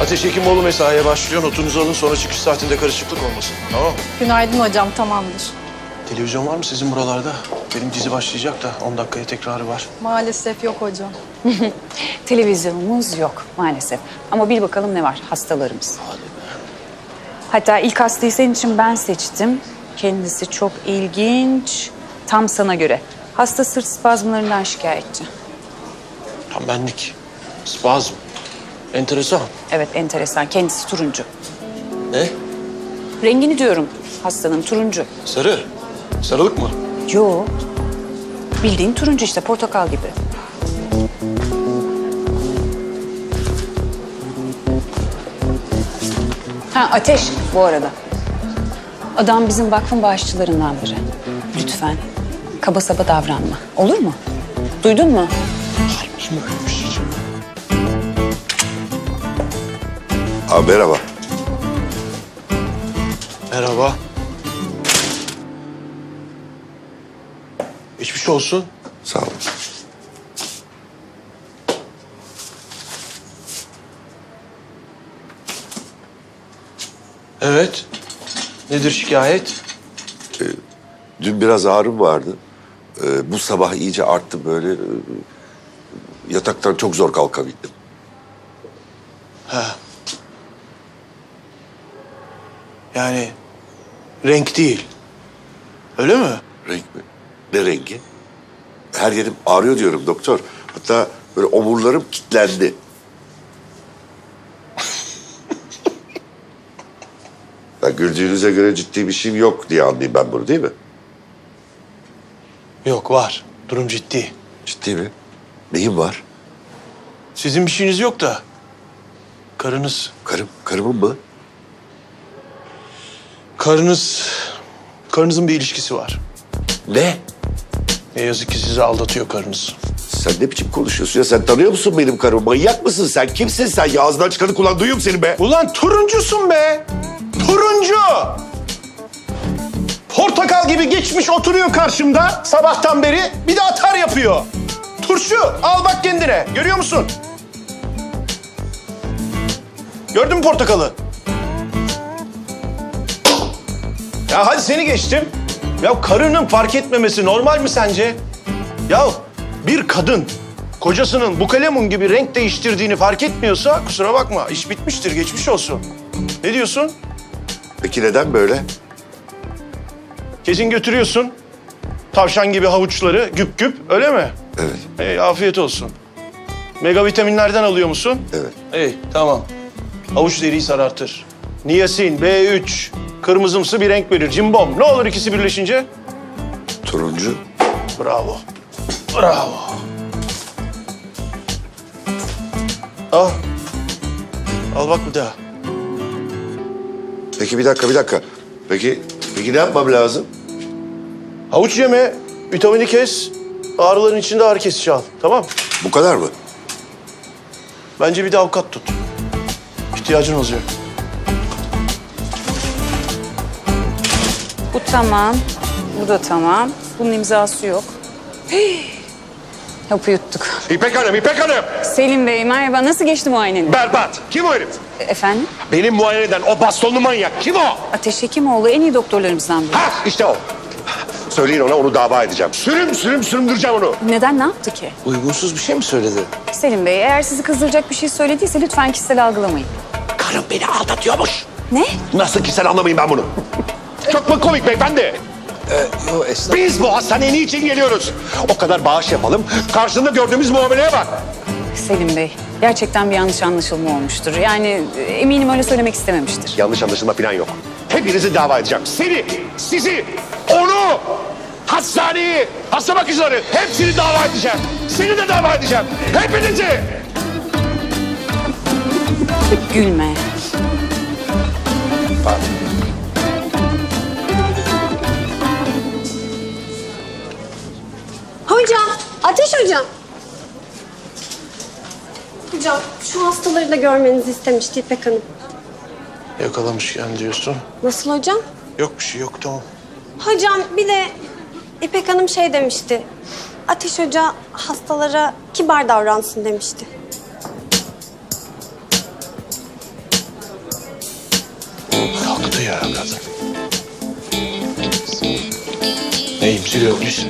Ateş Hekimoğlu mesaiye başlıyor. Notunuzu alın sonra çıkış saatinde karışıklık olmasın. Tamam mı? Günaydın hocam, tamamdır. Televizyon var mı sizin buralarda? Benim dizi başlayacak da 10 dakikaya tekrarı var. Maalesef yok hocam. Televizyonumuz yok maalesef. Ama bir bakalım ne var hastalarımız. Hatta ilk hastayı senin için ben seçtim. Kendisi çok ilginç. Tam sana göre. Hasta sırt spazmlarından şikayetçi. Tam benlik. Spazm. Enteresan. Evet enteresan. Kendisi turuncu. Ne? Rengini diyorum hastanın turuncu. Sarı. Sarılık mı? Yo. Bildiğin turuncu işte portakal gibi. Ha ateş bu arada. Adam bizim vakfın bağışçılarından biri. Lütfen kaba saba davranma. Olur mu? Duydun mu? Kim öyle Abi merhaba. Merhaba. Geçmiş olsun. Sağ ol. Evet. Nedir şikayet? Dün biraz ağrım vardı. Ee, bu sabah iyice arttı böyle. Ee, yataktan çok zor kalkabildim. Yani renk değil. Öyle mi? Renk mi? Ne rengi? Her yerim ağrıyor diyorum doktor. Hatta böyle omurlarım kilitlendi. ya güldüğünüze göre ciddi bir şeyim yok diye anlayayım ben bunu değil mi? Yok var. Durum ciddi. Ciddi mi? Neyim var? Sizin bir şeyiniz yok da. Karınız, Karım, karımın mı? Karınız, karınızın bir ilişkisi var. Ne? Ne yazık ki sizi aldatıyor karınız. Sen ne biçim konuşuyorsun ya? Sen tanıyor musun benim karımı? Manyak mısın sen? Kimsin sen? Ya ağzından çıkanı kulağın duyuyor mu senin be? Ulan turuncusun be! Turuncu! Portakal gibi geçmiş oturuyor karşımda sabahtan beri bir de atar yapıyor. Turşu al bak kendine görüyor musun? Gördün mü portakalı? Ya hadi seni geçtim. Ya karının fark etmemesi normal mi sence? Ya bir kadın kocasının bu kalemun gibi renk değiştirdiğini fark etmiyorsa kusura bakma iş bitmiştir geçmiş olsun. Ne diyorsun? Peki neden böyle? Kesin götürüyorsun. Tavşan gibi havuçları güp güp öyle mi? Evet, Ey afiyet olsun. Mega vitaminlerden alıyor musun? evet. İyi tamam. Havuç deriyi sarartır. Niyasin, B3, kırmızımsı bir renk verir. Cimbom. Ne olur ikisi birleşince? Turuncu. Bravo. Bravo. Al. Al bak bir daha. Peki bir dakika, bir dakika. Peki, peki ne yapmam lazım? Havuç yeme, vitamini kes, ağrıların içinde ağrı kesici al. Tamam Bu kadar mı? Bence bir de avukat tut. İhtiyacın olacak. Bu tamam. Bu da tamam. Bunun imzası yok. Hii. Hapı yuttuk. İpek Hanım, İpek Hanım. Selim Bey merhaba. Nasıl geçti muayeneniz? Berbat. Kim o herif? Efendim? Benim muayene eden o bastonlu manyak. Kim o? Ateş Hekimoğlu en iyi doktorlarımızdan biri. Ha işte o. Söyleyin ona onu dava edeceğim. Sürüm sürüm süründüreceğim onu. Neden ne yaptı ki? Uygunsuz bir şey mi söyledi? Selim Bey eğer sizi kızdıracak bir şey söylediyse lütfen kişisel algılamayın. Karım beni aldatıyormuş. Ne? Nasıl ki sen anlamayın ben bunu. Çok mu komik beyefendi? Yo esnaf. Biz bu hastaneye niçin geliyoruz? O kadar bağış yapalım. Karşında gördüğümüz muameleye bak. Selim Bey gerçekten bir yanlış anlaşılma olmuştur. Yani e, eminim öyle söylemek istememiştir. Yanlış anlaşılma falan yok. Hepinizi dava edeceğim. Seni, sizi, onu, hastaneyi, hasta bakıcıları hepsini dava edeceğim. Seni de dava edeceğim. Hepinizi. Gülme. Ateş hocam. Hocam, şu hastaları da görmenizi istemişti İpek Hanım. Yakalamışken diyorsun. Nasıl hocam? Yok bir şey yok tamam. Hocam bir de İpek Hanım şey demişti. Ateş Hoca hastalara kibar davransın demişti. Yaktı ya kadın. Neyim siliyormuş?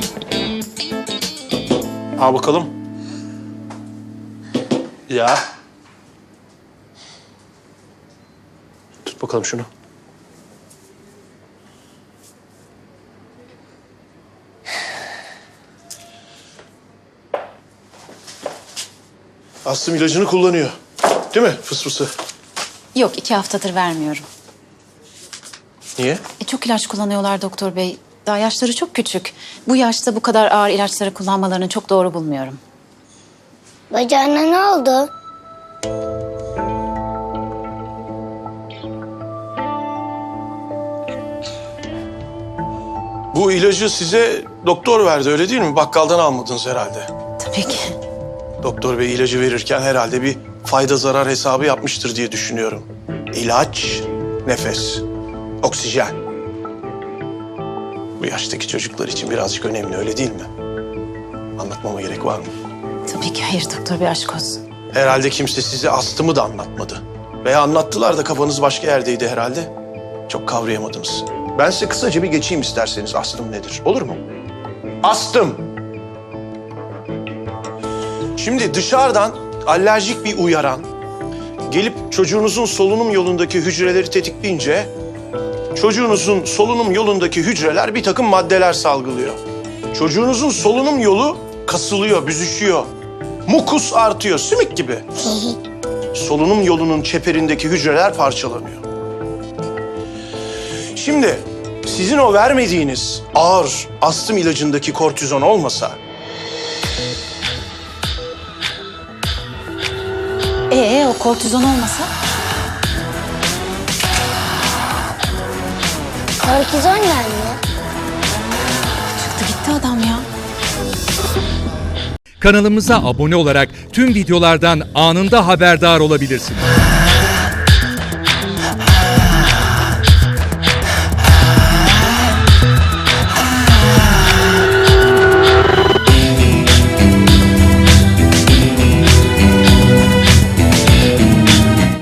Al bakalım. Ya. Tut bakalım şunu. Aslım ilacını kullanıyor. Değil mi fıs fısı? Yok iki haftadır vermiyorum. Niye? E, çok ilaç kullanıyorlar doktor bey. Daha yaşları çok küçük. Bu yaşta bu kadar ağır ilaçları kullanmalarını çok doğru bulmuyorum. Bacağına ne oldu? Bu ilacı size doktor verdi öyle değil mi? Bakkaldan almadınız herhalde. Tabii ki. Doktor bey ilacı verirken herhalde bir fayda zarar hesabı yapmıştır diye düşünüyorum. İlaç, nefes, oksijen. Bu yaştaki çocuklar için birazcık önemli öyle değil mi? Anlatmama gerek var mı? Tabii ki hayır doktor bey aşk olsun. Herhalde kimse size astımı da anlatmadı. Veya anlattılar da kafanız başka yerdeydi herhalde. Çok kavrayamadınız. Ben size kısaca bir geçeyim isterseniz astım nedir. Olur mu? Astım. Şimdi dışarıdan alerjik bir uyaran gelip çocuğunuzun solunum yolundaki hücreleri tetikleyince çocuğunuzun solunum yolundaki hücreler bir takım maddeler salgılıyor. Çocuğunuzun solunum yolu kasılıyor, büzüşüyor. Mukus artıyor, sümük gibi. Solunum yolunun çeperindeki hücreler parçalanıyor. Şimdi sizin o vermediğiniz ağır astım ilacındaki kortizon olmasa Ee o kortizon olmasa? Kortizon nerede? Çıktı gitti adam ya. Kanalımıza abone olarak tüm videolardan anında haberdar olabilirsiniz.